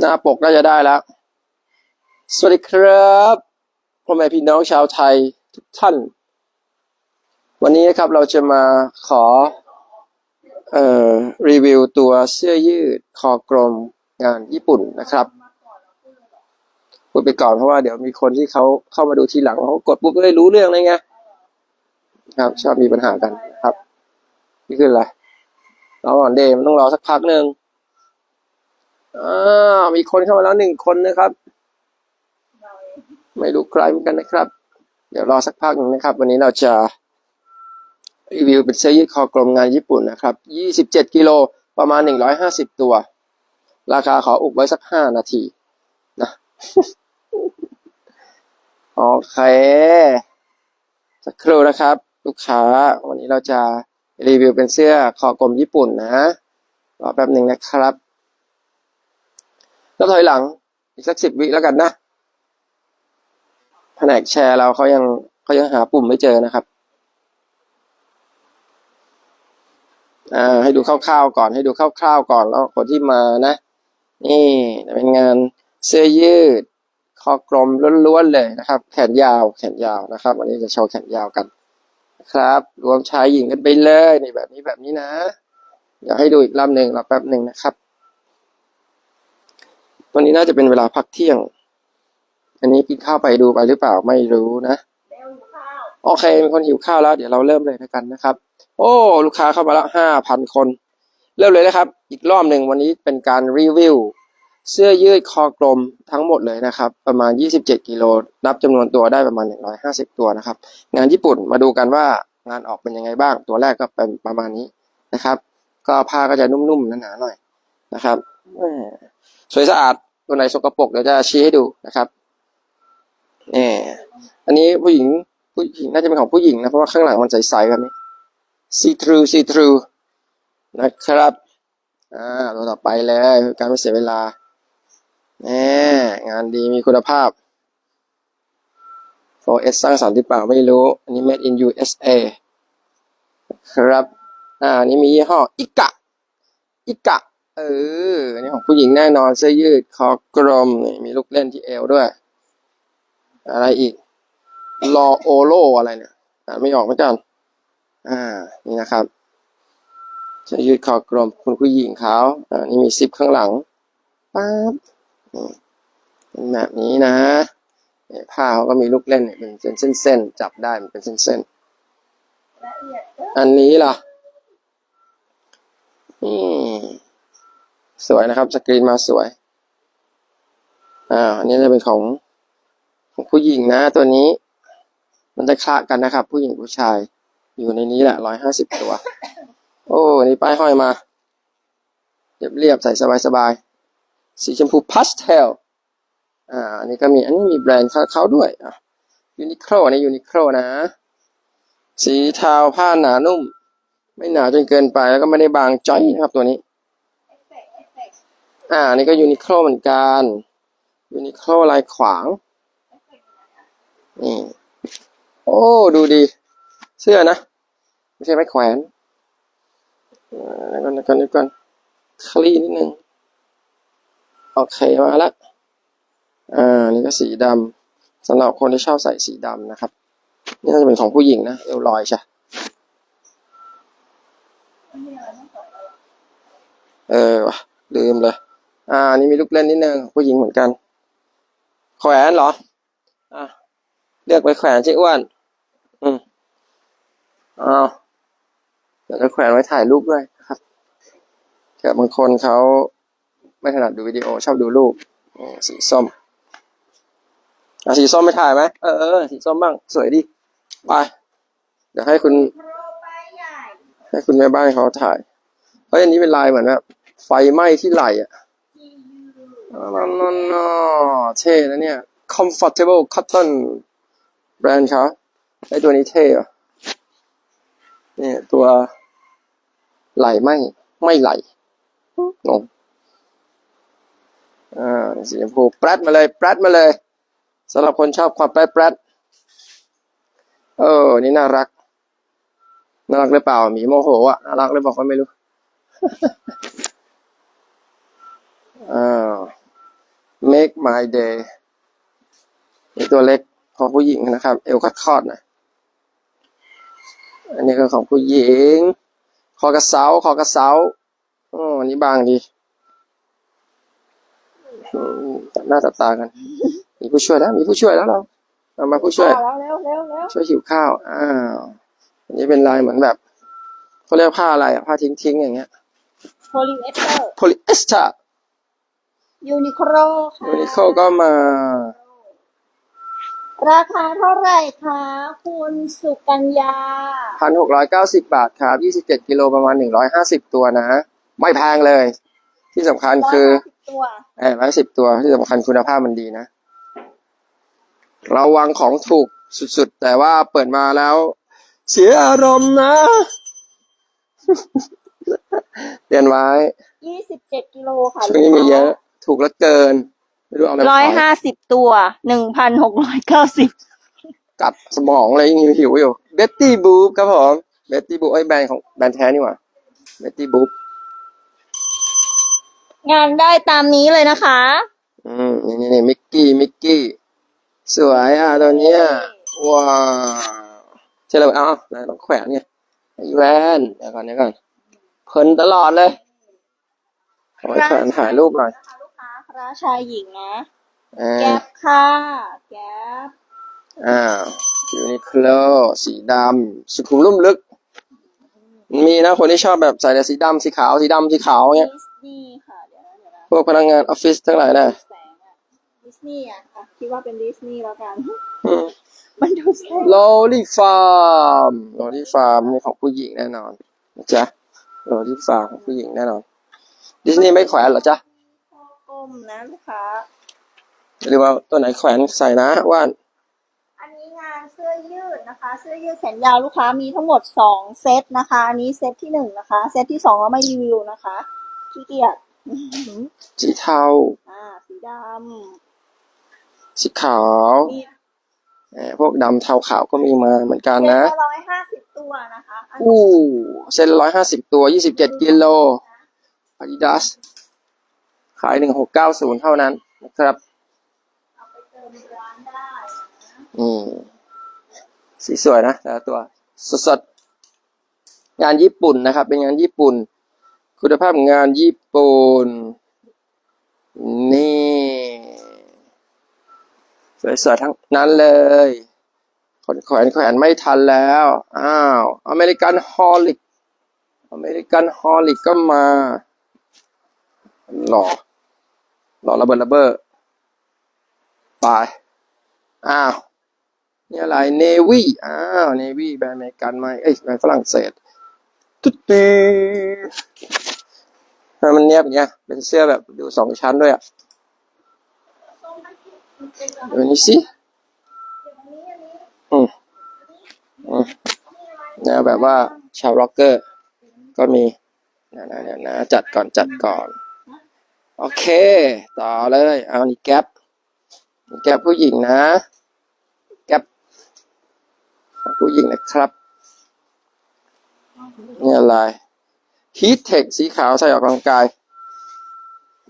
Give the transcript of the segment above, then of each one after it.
หน้าปกน่าจะได้แล้ว สวัสดีครับพ่อแม่พี่น้องชาวไทยทุกท่าน วันนี้นะครับเราจะมาขอเอ่อรีวิวตัวเสื้อยืดคอกลมงานญี่ปุ่นนะครับพูดไปก่อนเพราะว่าเดี๋ยวมีคนที่เขาเข้ามาดูทีหลังเขากดปุ๊บก็เลยรู้เรื่องเลยไงครับชอบมีปัญหากันครับ นี่คืออะไรรอก่อนเดมันต้องรอสักพักหนึ่ง อ่ามีคนเข้ามาแล้วหนึ่งคนนะครับ ไม่รู้ใครเหมือนกันนะครับ เดี๋ยวรอสักพักหนึ่งนะครับ วันนี้เราจะรีวิวเป็นเสื้อยืดคอกลมงานญี่ปุ่นนะครับยี่สิบเจ็ดกิโลประมาณหนึ่งร้อยห้าสิบตัว ราคาขออุบไว้สักห้านาทีนะโอเค สักครู่นะครับ ลูกค้า วันนี้เราจะรีวิวเป็นเสื้อคอกลมญี่ปุ่นนะ รอแป๊บหนึ่งนะครับ แล้วถอยหลัง อีกสักสิบวิแล้วกันนะแผนกแชร์เราเขายังเขายังหาปุ่มไม่เจอนะครับอ่าให้ดูคร่าวๆก่อนให้ดูคร่าวๆก่อนแล้วคนที่มานะ นี่เป็นงานเสื้อยืดคอกลมล้วนๆเลยนะครับ แขนยาวแขนยาวนะครับ วันนี้จะโชว์แขนยาวกันนะครับ รวมชายหญิงกันไปเลยนี่แบบนี้แบบนี้นะ เดี๋ยวให้ดูอีกรอบหนึ่งรอแป๊บหนึ่งนะครับ วันนี้น่าจะเป็นเวลาพักเที่ยง อันนี้กินข้าวไปดูไปหรือเปล่าไม่รู้นะเร็วหิวข้าวโอเคมีคนหิวข้าวแล้ว เดี๋ยวเราเริ่มเลยแล้วกันนะครับ โอ้ ลูกค้าเข้ามาแล้วห้าพันคน เริ่มเลยนะครับ อีกรอบหนึ่งวันนี้เป็นการรีวิวเสื้อยืดคอกลมทั้งหมดเลยนะครับ ประมาณ 27 กิโลนับจำนวนตัวได้ประมาณ 150 ตัวนะครับ งานญี่ปุ่นมาดูกันว่างานออกเป็นยังไงบ้าง ตัวแรกก็เป็นประมาณนี้นะครับ ก็ผ้าก็จะนุ่มๆหนาๆหน่อยนะครับแหม่ สวยสะอาดตัวไหนสกปรกเดี๋ยวจะชี้ให้ดูนะครับนี่อันนี้ผู้หญิงผู้หญิงน่าจะเป็นของผู้หญิงนะเพราะว่าข้างหลังมันใสๆแบบนี้ see through see through นะครับอ่าตัวต่อไปเลยการไม่เสียเวลาแหมงานดีมีคุณภาพ 4S สร้างสรรค์หรือเปล่าไม่รู้ อันนี้ made in USA ครับ อ่านนี้มียี่ห้อ อิกะ อิกะ เอออันนี้ของผู้หญิงแน่นอนเสื้อยืดคอกลมนี่มีลูกเล่นที่เอวด้วย อะไรอีกรอโอโลอะไรเนี่ยอ่านไม่ออกเหมือนกันอ่า นี่นะครับจะยืดคอกลมคุณผู้หญิงเขาอ่านี่มีซิปข้างหลังปั๊บเป็นแบบนี้นะเนี่ยผ้าเขาก็มีลูกเล่นเนี่ยเป็นเส้นๆจับได้มันเป็นเส้นๆอันนี้ล่ะนี่ สวยนะครับ สกรีนมาสวย อ่าอันนี้จะเป็นของของผู้หญิงนะ ตัวนี้ มันจะคละกันนะครับ ผู้หญิงผู้ชาย อยู่ในนี้แหละร้อยห้าสิบตัว โอ้นี่ป้ายห้อยมา เรียบเรียบๆใส่สบายสบายๆสีชมพูพาสเทล อ่า อันนี้ก็มี อันนี้มีแบรนด์เขาเขาด้วยอะยูนิโคลอันนี้ยูนิโคลนะ สีเทาผ้าหนานุ่ม ไม่หนาจนเกินไปแล้วก็ไม่ได้บางจ้อยนะครับตัวนี้ เอฟเฟกต์เอฟเฟกต์ อ่านนี้ก็ยูนิโคลเหมือนกันยูนิโคลลายขวาง นี่ โอ้ ดูดี เสื้อนะ ไม่ใช่ไม้แขวนเอ่อแล้วก็แล้วก็แล้วก็คลีนนิดนึง โอเค มาล้วอ่า นี่ก็สีดำสำหรับคนที่ชอบใส่สีดำนะครับ นี่น่าจะเป็นของผู้หญิงนะ เอวลอยใช่มันมีออเออวะลืมเลย อ่านี่มีลูกเล่นนิดนึงผู้หญิงเหมือนกัน แขวนเหรอ อะเลือกไปแขวนชิอ้วน อืมอ้าวเดี๋ยวจะแขวนไว้ถ่ายรูปด้วยครับเกิดบางคนเขาไม่ถนัดดูวิดีโอชอบดูรูปนี่สีส้มอะสีส้มไม่ถ่ายไหมเออเออสีส้มบ้าง สวยดีไปเดี๋ยวให้คุณ ให้คุณแม่บ้านเขาถ่ายเฮ้ยอันนี้เป็นลายเหมือนแบบไฟไหม้ที่ไหลอะ ทียูอ๋ออ๋อเท่นะเนี่ย comfortable cotton แบรนด์เขาไอตัวนี้เท่อะเนี่ยตัวไหลไม่ ไม่ไหลงงอ่าสีชมพูแปรดมาเลยแปรดมาเลยสำหรับคนชอบความแปรดแปรดเออ นี่น่ารัก น่ารักหรือเปล่าหมีโมโหอะน่ารักหรือเปล่าก็ไม่รู้ อ้าว My Day นี่ตัวเล็กของผู้หญิงนะครับ เอวคัดคอดๆหนะอันนี้ก็ของผู้หญิง คอกระเซาคอกระเซาอ๋ออันนี้บางดีอืมตัดหน้าตัดตากัน มีผู้ช่วยแล้ว มีผู้ช่วยแล้วเราเอามาผู้ช่วยแล้วเร็วเร็วเร็วช่วยหิวข้าว อ้าว อันนี้เป็นลายเหมือนแบบเขาเรียกผ้าอะไรอะผ้าทิ้งๆอย่างเงี้ยโพลีเอสเตอร์โพลีเอสเตอร์ ยูนิโคลค่ะยูนิโคก็มา ราคาเท่าไหร่คะคุณสุกัญญาพันหกร้อยเก้าสิบบาทครับยี่สิบเจ็ดกิโลประมาณหนึ่งร้อยห้าสิบตัวนะ ไม่แพงเลย ที่สำคัญคือร้ยห้าสิบตัวเออร้อยสิบตัวที่สำคัญคุณภาพมันดีนะ เราวางของถูกสุดๆ แต่ว่าเปิดมาแล้ว เสียอารมณ์นะเรียนไว้ยี่สิบเจ็ดกิโลค่ะช่วงนี้มีเยอะ ถูกแล้วเกินไม่รู้เอาอะไรมาร้อยขายห้าสิบตัวหนึ่งพันหกร้อยเก้าสิบกัดสมองเลยยังหิวอยู่เบตตี้บูฟครับผมเบตตี้บูฟไอ้ยแบรนด์ของแบรนด์แท้นี่หว่าเบตตี้บูฟงานได้ตามนี้เลยนะคะ อืมนี่นี่นี่มิกกี้มิกกี้สวยอะตัวเนี้ยว้าวใช่เลยเอ้าไหนต้องแขวนไงไอ้แวนเดี๋ยวก่อนเดี๋ยวก่อนเพลินตลอดเลยเอาไว้แขวนถ่ายรูปหน่อย ระชายหญิงนะ อ่าแก๊ปค่ะแก๊ปอ้าวยูนิโคลสีดำสุขุมลุ่มลึก มีนะคนที่ชอบแบบใส่แต่สีดำสีขาวสีดำสีขาวเงี้ยดิสนีย์ค่ะเดี๋ยวนะเดี๋ยวนะพวกพนักงานออฟฟิศทั้งหลายนะแสงอะดิสนีย์อะค่ะคิดว่าเป็นดิสนีย์แล้วกัน อืม มันดูแสงโลลี่ฟาร์มโลลี่ฟาร์มนี่ของผู้หญิงแน่นอนนะจ๊ะโลลี่ฟาร์มของผู้หญิงแน่นอนดิสนีย์ไม่แขวนเหรอจ๊ะก้ มนะลูกค้าหรือว่าตัวไหนแขวนใส่นะว่านอันนี้งานเสื้อยืดนะคะ เสื้อยืดแขนยาวลูกค้ามีทั้งหมดสองเซตนะคะอันนี้เซตที่หนึ่งนะคะ เซตที่สองเราไม่รีวิวนะคะขี้เกียจสีเทาอ่าสีดสีขาวำมีแหมพวกดำเทาขาวก็มีมาเหมือนกันนะเซตละร้อยห้าสิบตัวนะคะอันนี้อู้เส้นร้อยห้าสิบตัวยี่สิบเจ็ดกิโล Adidas ขายหนึ่งหกเก้าศูนย์เท่านั้นนะครับอืมสีสวยนะแต่ละตัวสดๆงานญี่ปุ่นนะครับ เป็นงานญี่ปุ่น คุณภาพงานญี่ปุ่น นี่สวยๆทั้งนั้นเลยขนแขวนแขวนไม่ทันแล้ว อ้าว อเมริกันฮอลลิก อเมริกันฮอลลิกก็มา หล่อ หล่อระเบิดระเบ้อไปอ้าว นี่อะไร เนวี่ อ้าว เนวี่แบรนด์อเมริกันไหมเอ้ยแบรนด์ฝรั่งเศส ตุ๊ดเตทำไมมันเนียบอย่างเงี้ยเป็นเสื้อแบบดูสองชั้นด้วยอะดูนี่สิอืมอืมแนวแบบว่าชาวร็อกเกอร์ ก็มีนะนะนะนะจัดก่อนจัดก่อน โอเค ต่อเลย เอานี่แก๊ปแก๊ปผู้หญิงนะ แก๊ปผู้หญิงนะครับนี่อะไร Heat Tech สีขาวใส่ออกกำลังกาย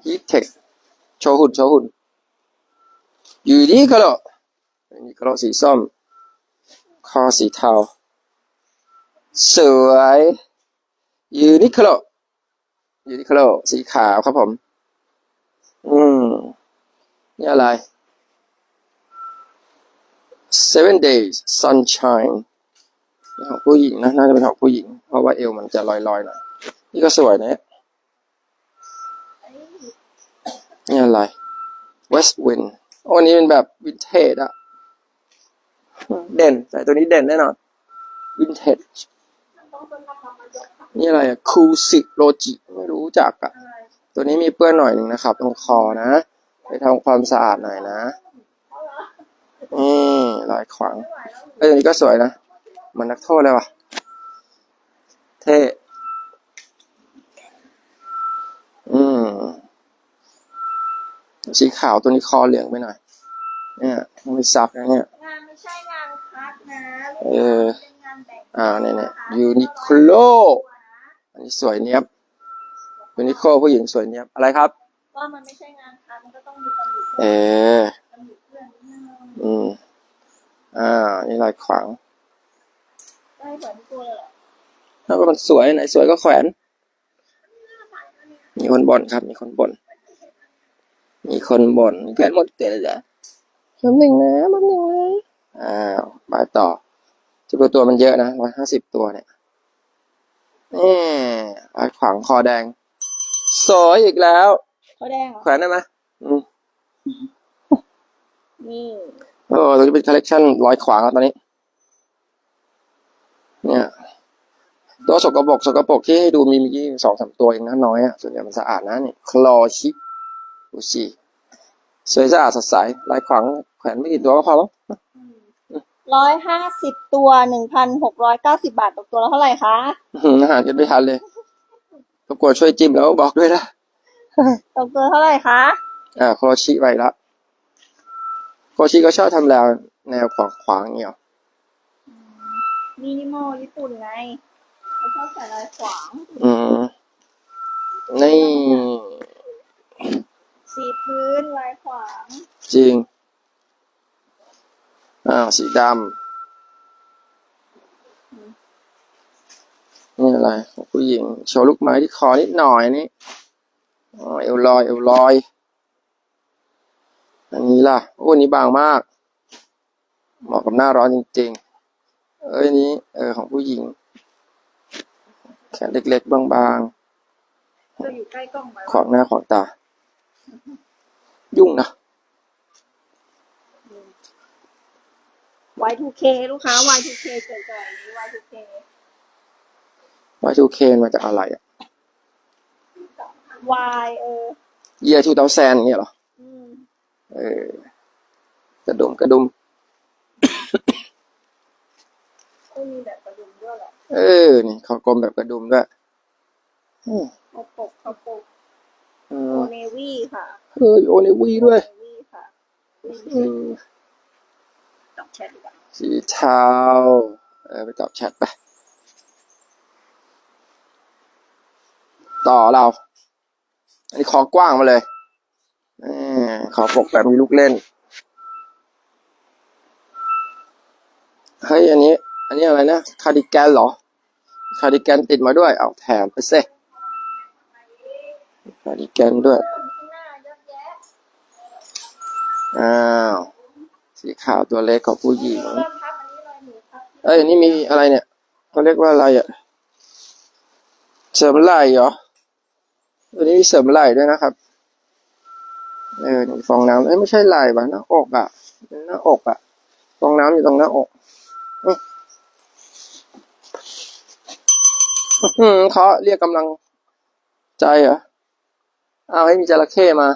Heat Tech โชว์หุ่นโชว์หุ่นยูนิคโลยูนิคโลสีส้ม คอสีเทา สวยยูนิคโลยูนิคโลสีขาวครับผม อืม นี่อะไร Seven Days Sunshine ของผู้หญิงนะน่าจะเป็นของผู้หญิง เพราะว่าเอวมันจะลอยๆหน่อย นี่ก็สวยนะนี่อะไร West Wind โอ้อันนี้เป็นแบบวินเทจอะเด่นใส่ตัวนี้เด่นแน่นอนวินเทจนี่อะไรอะคูซิโรจิไม่รู้จักอะ ตัวนี้มีเปื้อนหน่อยหนึ่งนะครับ ตรงคอนะ ไปทำความสะอาดหน่อยนะ นี่รอยขวางเอ้ยตัวนี้ก็สวยนะเหมันนักโทษเลยว่ะ เท่อืมสีขาวตัวนี้คอเหลืองไปหน่อย เนี่ยต้องไปซักนะเนี่ยงานไม่ใช่งานคัดนะเออเป็นงานแบ่งอ่าเนี่ยเนี่ยยูนิโคลอันนี้สวยเนี้ยบ ยูนิโคลผู้หญิงสวยเนี้ยบอะไรครับว่ามันไม่ใช่งานคัดมันก็ต้องมีตำหนิเเอออืมอ่า นี่ลายขวางได้เหมือนตัวเลยเหรอแล้วก็มันสวยไหนสวยก็แขวน มีคนบ่นครับ มีคนบ่นมีคนบ่นแขวนหมดเตะเลยจ้ะแป๊บหนึ่งนะแป๊บหนึ่งนะอ้าวไปต่อจำนวนตัวมันเยอะนะร้อยห้าสิบตัวเนี่ยนี่ลายขวางคอแดง สวยอีกแล้วเขาแดงเหรอแขวนได้ไหมอืมนี่โอ้ตัวนี้เป็นคอลเลกชันร้อยขวางแล้วตอนนี้ เนี่ย ตัวสกปรกสกปรกที่ให้ดูมีเมื่อกี้สองสามตัวเองนะน้อยอะส่วนใหญ่มันสะอาดนะนี่คลอชิดูสิสวยสะอาดสดใสลายขวางแขวนไม่กี่ตัวก็พอแล้วร้อยห้าสิบตัวหนึ่งพันหกร้อยเก้าสิบาทตกตัวละเท่าไหร่คะอื้อหืออาหารกันไม่ทันเลย รบกวนช่วยจิ้มแล้วบอกด้วยนะตกตัวเท่าไหร่คะ อ่าโคโรชิไปละโคโรชิก็ชอบทำแนวแนวขวางขวางๆอย่างเงี้ยหรอมินิมอลญี่ปุ่นไงเขาชอบใส่ลายขวางอืมนี่สีพื้นลายขวาง จริงอ้าวสีดำ นี่อะไรของผู้หญิงโชว์ลูกไม้ที่คอนิดหน่อยนี่อ๋อเอวลอย เอวลอย อันนี้ล่ะโอ้อันนี้บางมาก เหมาะกับหน้าร้อนจริง ๆ เอ้ยอันนี้เออของผู้หญิง แขนเล็ก ๆ บางจะอยู่ใกล้กล้องไหมๆขวางหน้าขวางตา ยุ่งนะ Y2K ลูกค้า Y2K เจ๋งๆนี้ Y2K ว่าทูเคนมาจากอะไรอะ Y เออเยียทูเตาแซนเนี่ยเหรออืมเออกระดุมกระดุมก็มีแบบกระดุมด้วยแหละเออ นี่เขากลมแบบกระดุมด้วยอืมเขาปกเขาปกเอโออเนวี่ค่ะเฮ้ยโอเนวีด้วยโอเนวี่ค่ะอืมตอบแชทดีกว่าสีเทาเออไปตอบแชทไป ต่อเรา อันนี้คอกว้างมาเลยอขอปกแบบมีลูกเล่น เฮ้ย อันนี้ อันนี้อะไรนะ คาร์ดิแกนเหรอ คาร์ดิแกนติดมาด้วย เอาแถมไปเซคาร์ดิแกนด้วย อ้าว สีขาวตัวเล็กของผู้หญิงเอ้ยอันนี้มีอะไรเนี่ยเขาเรียกว่าอะไรอะเสริมไหลเหรอ ตัวนี้มีเสริมไหล่ด้วยนะครับ เออฟองน้ำเอ้ยไม่ใช่ไหล่ป่ะหน้าอกอะหน้าอกอะฟองน้ำอยู่ตรงหน้าอกอื้อหือเขาเรียกกำลังใจเหรอเอาให้มีจระเข้มา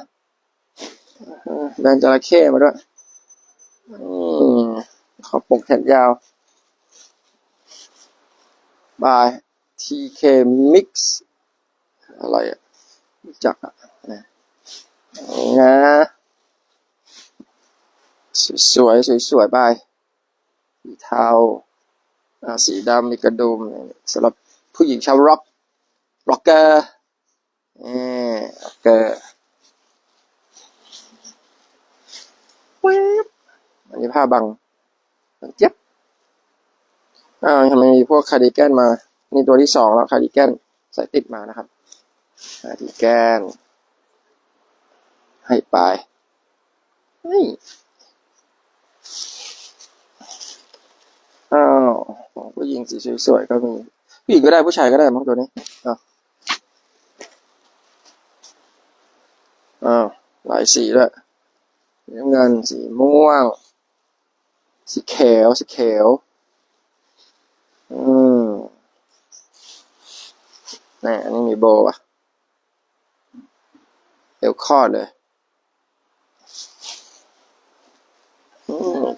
แบนจระเข้มาด้วยอืมเขาปกแขนยาวบาย TK Mix อะไรอะ รู้จักอะนะนี่นะ สวยสวยสวยๆไปสีเทาอ่าสีดำมีกระดุมสำหรับผู้หญิงชาวร็อกร็อกเกอร์นี่ร็อกเกอร์วิบอันนี้ผ้าบังบังเจ็บอ้าวทำไมมีพวกคาร์ดิแกนมา นี่ตัวที่สองแล้วคาร์ดิแกนใส่ติดมานะครับ คาร์ดิแกนให้ไปเฮ้ยอ้าวผู้หญิงสีสวยๆก็มีผู้หญิงก็ได้ผู้ชายก็ได้มั้งตัวนี้อ้าวอ้าวหลายสีด้วยสีน้ำเงินสีม่วง สีเขียวสีเขียวอืมนี่อันนี้มีโบอะ เอวคอดเลย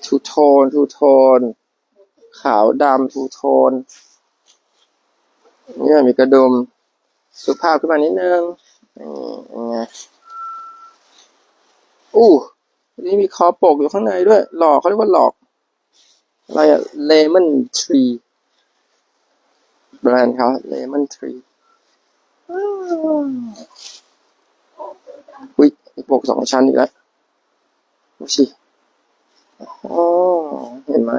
ทูโทนทูโทน ขาวดำทูโทน เนี่ยมีกระดุม สุภาพขึ้นมานิดนึงนี่ยังไงอู้นี่มีคอปกอยู่ข้างในด้วย หลอกเขาเรียกว่าหลอก อะไรอะเลมอนทรีแบรนด์เขาเลมอนทรี อุ้ยมีปกสองชั้นอีกแล้วดูสิอ๋อเห็นไหม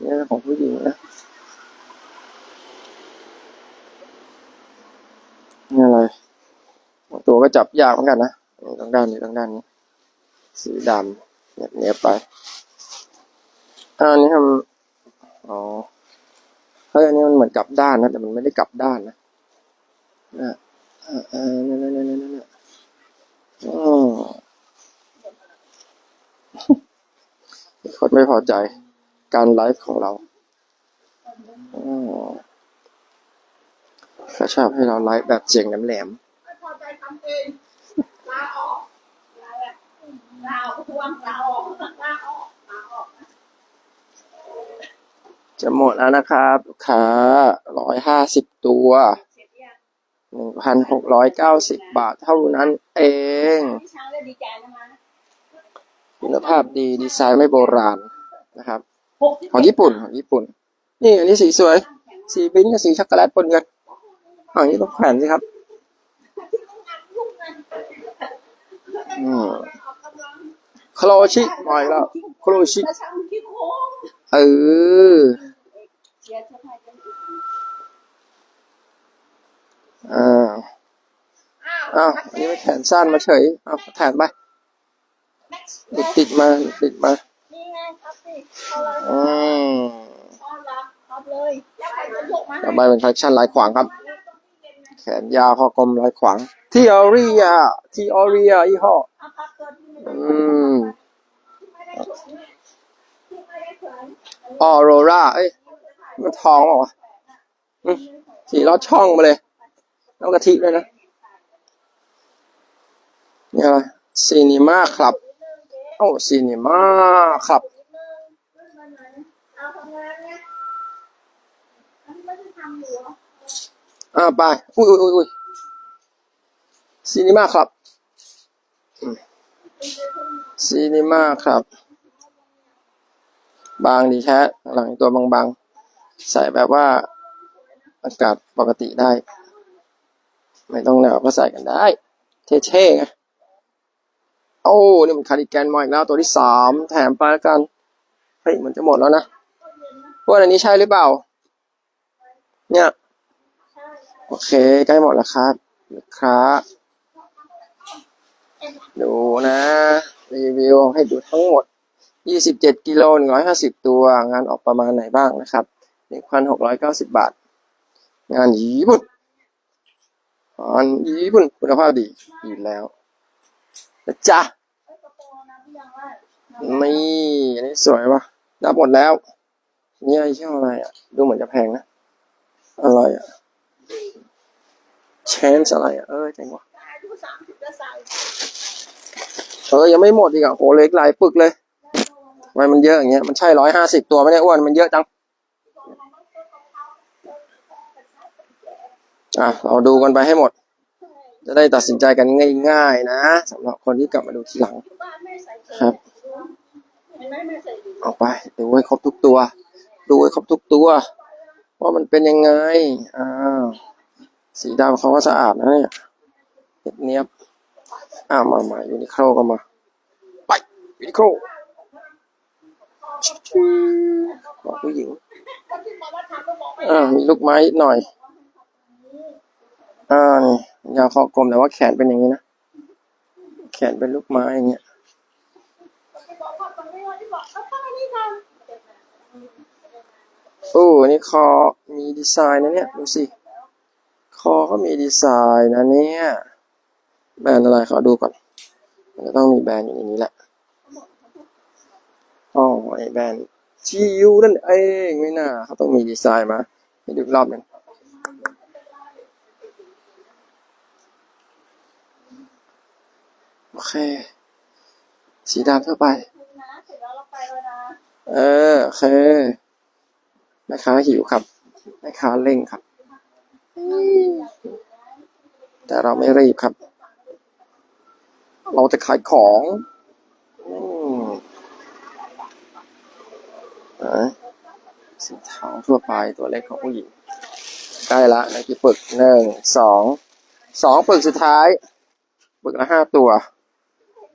เนี่ยของผู้หญิงนะนี่อะไร ตัวก็จับยากเหมือนกันนะตรงด้านนี้ตรงด้านนี้ สีดำเนียบเนียไปอันนี้ทำอ๋อเฮ้ยอันนี้มันเหมือนกลับด้านนะ แต่มันไม่ได้กลับด้านนะนะอ่าอ่านั่นนั่นนั่นนั่นนั่นอ๋อมี คนไม่พอใจ การไลฟ์ของเราเขาชอบให้เราไลฟ์แบบเสียงแหลมไม่พอใจทำเองลาออกลาแบบลาออกลาออกลาออกลาออกจะหมดแล้วนะครับ ลูกค้าร้อยห้าสิบตัว หนึ่งพันหกร้อยเก้าสิบบาทเท่านั้นเองคุณภาพดีดีไซน์ไม่โบราณนะครับ ของญี่ปุ่นของญี่ปุ่น นี่อันนี้สีสวย สีปิ้นกับสีช็อกโกแลตปนกันอันนี้ต้องแขวนสิครับโครชิมาอีกแล้วโครชิแล้วช้างที่โค้งเออ เชียร์เชียร์ไทยกัน อีกอ่าอ้าวอันนี้ไม่แขนสั้นมาเฉยอ้าวแขนไปแม็กซ์ติดติดมาติดมานี่ไงครับสิเอาเลยอืมต้อนรับครับเลยแล้วใครจะยกมาต่อไปเป็นคอลเลคชันลายขวางครับ แขนยาวคอกลมลายขวางที่ออรีอะที่ออรีอะยี่ห้อเอาครับตัวที่ไม่ได้อืมไม่ได้ถุงเนี่ยที่ไม่ได้เขินออโรราเอ้ยมันทองเหรอวะอืมขี่ลอดช่องมาเลย น้ำกะทิด้วยนะนี่อะไรซีนีมาครับโอ้ซีนีมาครับนิดนึงขึ้นมาหน่อยเอาทำงานเนี่ยอันนี้ไม่ได้ทำอยู่เหรออ่าไปอุ้ยอุ้ยอุ้ยอุ้ยซีนีมาครับซีนีมาครับ บางดีแท้หลังตัวบางๆ ใส่แบบว่าอากาศปกติได้ ไม่ต้องหนาวก็ใส่กันได้ เท่ๆไงโอ้นี่มันคาร์ดิแกนมาอีกแล้วตัวที่สามแถมไปแล้วกันเฮ้ยมันจะหมดแล้วนะว่าอันนี้ใช่หรือเปล่า เนี่ยโอเค ใกล้หมดแล้วครับลูกค้าดูนะ รีวิวให้ดูทั้งหมด 27 กิโล 150 ตัว งานออกประมาณไหนบ้างนะครับ 1,690 บาท งานญี่ปุ่น งานญี่ปุ่นคุณภาพดีอยู่แล้วนะจ๊ะเอ้ยกระโปรงนะพี่ยังว่านี่อันนี้สวยปะนับหมดแล้วนี่ไอ้ชื่ออะไรอะ ดูเหมือนจะแพงนะ อะไรอะเชนส์อะไรอะ เออเจ๋งวะอายุสามสิบจะใส่เออ ยังไม่หมดอีกอะโหเล็กหลายปึกเลยทำไมมันเยอะอย่างเงี้ย มันใช่ร้อยห้าสิบตัวไหมเนี่ยอ้วน มันเยอะจัง อะเราดูกันไปให้หมด จะได้ตัดสินใจกันง่าย ๆ นะสำหรับคนที่กลับมาดูทีหลังครับเอาไป ดูให้ครบทุกตัว ดูให้ครบทุกตัวว่ามันเป็นยังไงอ่าสีดำเขาก็สะอาดนะเนี่ยเนียบเนียอ่ามามายูนิโคลก็มา ไปยูนิโคลบอกผู้หญิงก็ที่บอกว่าทำก็บอกไม่อ่ามีลูกไม้หน่อย อ่านี่ยาวคอกลมแต่ว่าแขนเป็นอย่างนี้นะ แขนเป็นลูกไม้อย่างเงี้ยที่บอกว่าตรงนี้ว่าที่บอกเอาตั้งอันนี้ทโอ้นนี้คอมีดีไซน์นะเนี่ยดูสิ คอเขามีดีไซน์นะเนี่ย แบรนด์อะไรขอดูก่อน มันจะต้องมีแบรนด์อยู่ในนี้แหละอ๋อไอแบรนด์ GU นั่นเองไม่น่าเขาต้องมีดีไซน์มาให้ดูรอบหนึ่งโอ เค สีดำทั่วไปำนะเสร็จแล้วเราไปแล้วนะ เออโอเคแม่ค้าหิวครับแม่ค้าเร่งครับ แต่เราไม่รีบครับ เราจะขายของอืมอะสีเทาทั่วไปตัวเล็กของผู้หญิงใกล้ละนะกี่ปึกหนึ่งสองสองปึกสุดท้าย ปึกละห้าตัว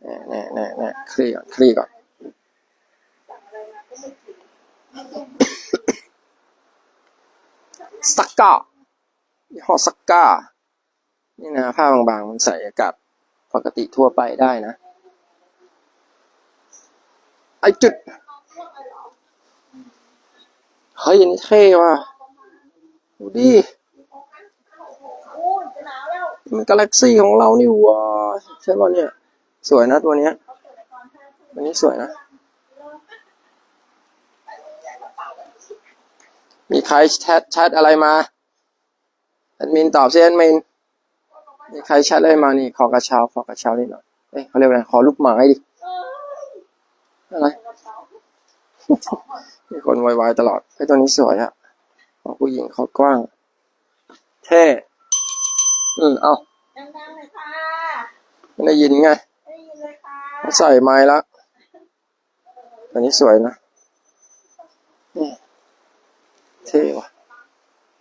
แน่แน่แน่แน่คลี่ก่อนคลี่ก่อนสักกายี่ห้อสักกานี่นะผ้าบางๆ มันใส่อากาศปกติทั่วไปได้นะ ไอจุด เฮ้ยอันนี้เท่ว่ะ ดูดิมันกาแล็กซี่ของเรานี่วะใช่ป่ะเนี่ย สวยนะตัวเนี้ยตัวนี้สวยนะ มีใครแชทแชทอะไรมาแอดมินตอบเซนมินมีใครแชทอะไรมานี่ ขอกระเช้าขอกระเช้านิดหน่อยเอ้ยเขาเรียกอะไรขอลูกหมาให้ดิอะไรมีคนวายๆตลอดไอ้ตัวนี้สวยอะของผู้หญิงเขากว้าง เท่ อืมเอาดังๆเลยค่ะ ไม่ได้ยินไง ใส่ไม้ละตัวนี้สวยนะนี่เท่ว่ะ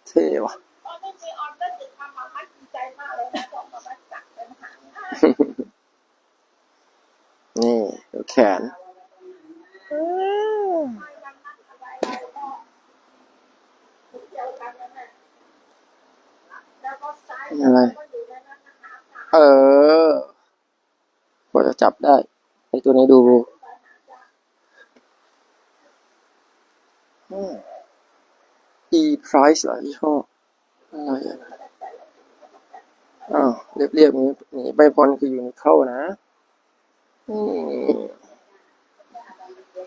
เท่ว่ะตอนนี้มีออเดอร์ติดทำมาพักดีใจมากเลยนะบอกมาว่าจักเป็นหางนี่ดูแขนอะไร ก็อยู่ในนั้นนะคะ เออกว่า จับได้ไอตัวนี้ดูอืม e price เหรอยี่ห้ออะไรอะอ้าวเรียบเรียบๆนี้นีไปพ้นคืออยู่ในเข้านะอืม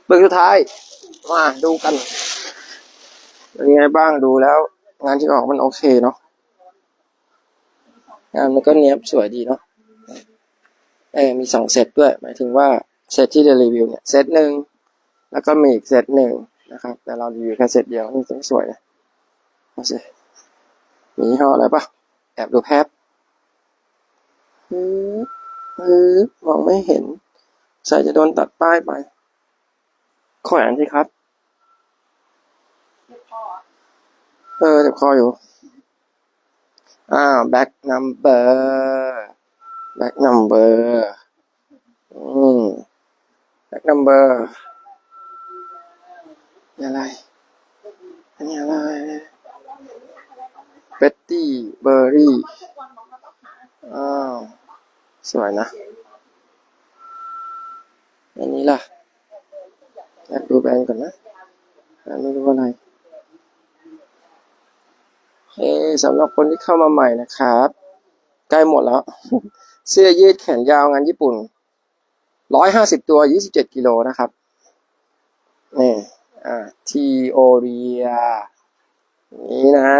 เบิกสุดท้าย มาดูกันเป็นไงบ้างดูแล้ว งานที่ออกมันโอเคเนาะงานมันก็เนี้ยบสวยดีเนาะ เออมีสองเซตด้วย หมายถึงว่าเซตที่จะรีวิวเนี่ยเซตหนึ่งแล้วก็มีอีกเซตหนึ่งนะครับ แต่เรารีวิวแค่เซตเดียวนี่สวยนะเอาสิมียี่ห้ออะไรปะแอบดูแพบฮึฮึมองไม่เห็นใส่จะโดนตัดป้ายไปแขวนสิครับเออเจ็บคออยู่อ้าว back number back number อืม back number นี่อะไร อันนี้อะไร Betty Berry อ้าวสวยนะ อันนี้ล่ะอยากดูแบรนด์ก่อนนะอ่าไม่รู้อะไรเฮ้สำหรับคนที่เข้ามาใหม่นะครับ ใกล้หมดแล้ว เสื้อยืดแขนยาวงานญี่ปุ่น ร้อยห้าสิบตัวยี่สิบเจ็ดกิโลนะครับ นี่อ่าทีโอเรียนี่นะ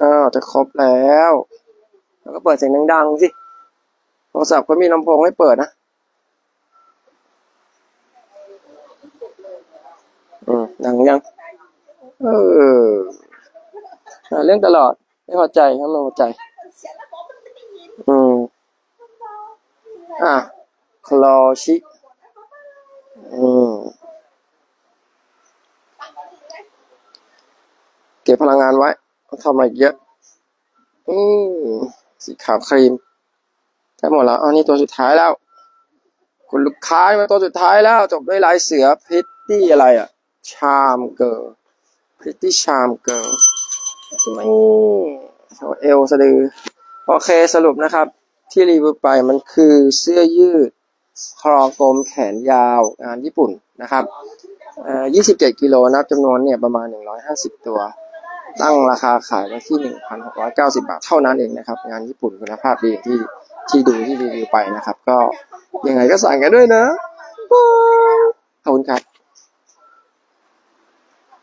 อ้าวจะครบแล้ว แล้วก็เปิดเสียงดังๆสิ โทรศัพท์ก็มีลำโพงให้เปิดนะ อืม ดังยัง เออ เรื่องตลอด ไม่พอใจครับไม่พอใจ อืม อะ คลอชิ อืม เก็บพลังงานไว้ต้องทำอะไรเยอะ อืม สีขาวครีมได้หมดแล้ว อันนี้ตัวสุดท้ายแล้ว คุณลูกค้ามาตัวสุดท้ายแล้ว จบด้วยลายเสือพิตตี้อะไรอะ ชามเกิร์ลพิตตี้ชามเกิร์ลไม่โชว์เอวสะดือ โอเคสรุปนะครับ ที่รีวิวไปมันคือเสื้อยืดคลอกลมแขนยาวงานญี่ปุ่นนะครับ27 กิโลนับจำนวนเนี่ยประมาณ 150 ตัว ตั้งราคาขายไว้ที่ 1,690 บาท เท่านั้นเองนะครับ งานญี่ปุ่นคุณภาพดีที่ที่ดูที่รีวิวไปนะครับ ก็ยังไงก็สั่งกันด้วยนะขอบคุณครับ